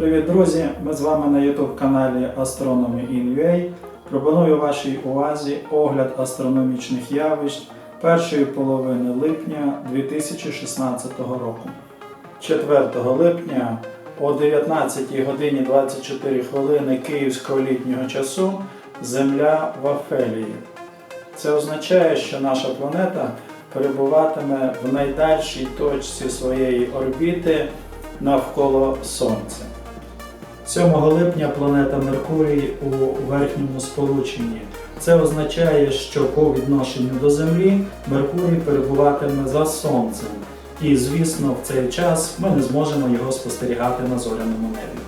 Привіт, друзі! Ми з вами на YouTube каналі Astronomy in UA. Пропоную вашій увазі огляд астрономічних явищ першої половини липня 2016 року. 4 липня о 19 годині 24 хвилини київського літнього часу Земля в Афелії. Це означає, що наша планета перебуватиме в найдальшій точці своєї орбіти навколо Сонця. 7 липня планета Меркурій у верхньому сполученні. Це означає, що по відношенню до Землі Меркурій перебуватиме за Сонцем. І, звісно, в цей час ми не зможемо його спостерігати на зоряному небі.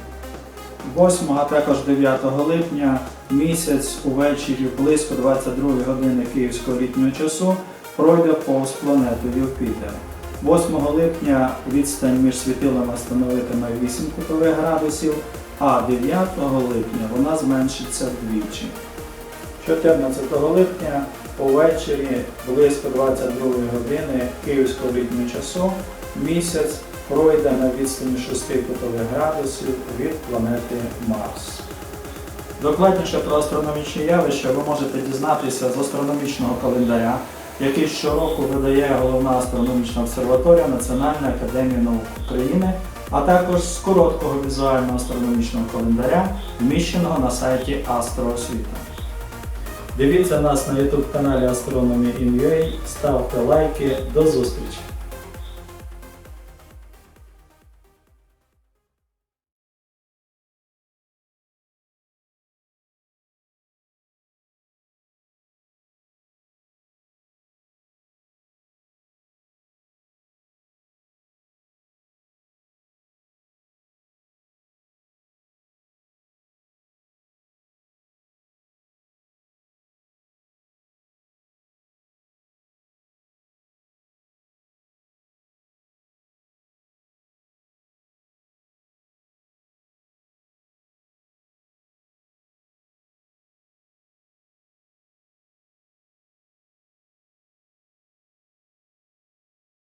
8, а також 9 липня місяць увечері близько 22 години київського літнього часу пройде повз планету Юпітер. 8 липня відстань між світилами становитиме 8 кутових градусів, а 9 липня вона зменшиться вдвічі. 14 липня увечері близько 22 години київського літнього часу місяць пройде на відстані 6 кутових градусів від планети Марс. Докладніше про астрономічні явища ви можете дізнатися з астрономічного календаря, який щороку видає головна астрономічна обсерваторія Національної академії наук України, а також з короткого візуального астрономічного календаря, вміщеного на сайті Астроосвіта. Дивіться нас на YouTube каналі Astronomy ставте лайки, до зустрічі!